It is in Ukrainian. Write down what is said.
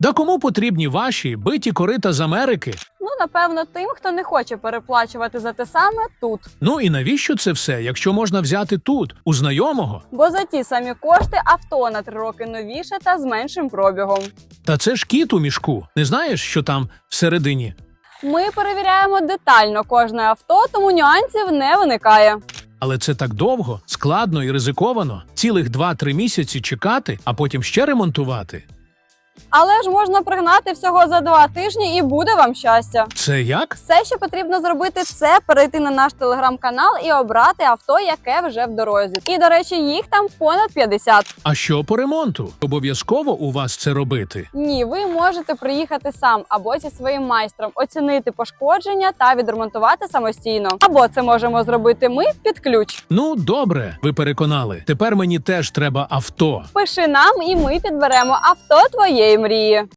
Да кому потрібні ваші биті корита з Америки? Ну, напевно, тим, хто не хоче переплачувати за те саме тут. Ну і навіщо це все, якщо можна взяти тут, у знайомого? Бо за ті самі кошти авто на три роки новіше та з меншим пробігом. Та це ж кіт у мішку. Не знаєш, що там всередині? Ми перевіряємо детально кожне авто, тому нюансів не виникає. Але це так довго, складно і ризиковано. Цілих 2-3 місяці чекати, а потім ще ремонтувати. Але ж можна пригнати всього за два тижні і буде вам щастя. Це як? Все, що потрібно зробити, це перейти на наш телеграм-канал і обрати авто, яке вже в дорозі. І до речі, їх там понад 50. А що по ремонту? Обов'язково у вас це робити. Ні, ви можете приїхати сам або зі своїм майстром, оцінити пошкодження та відремонтувати самостійно. Або це можемо зробити ми під ключ. Ну, добре, ви переконали. Тепер мені теж треба авто. Пиши нам, і ми підберемо авто твоєї мрії.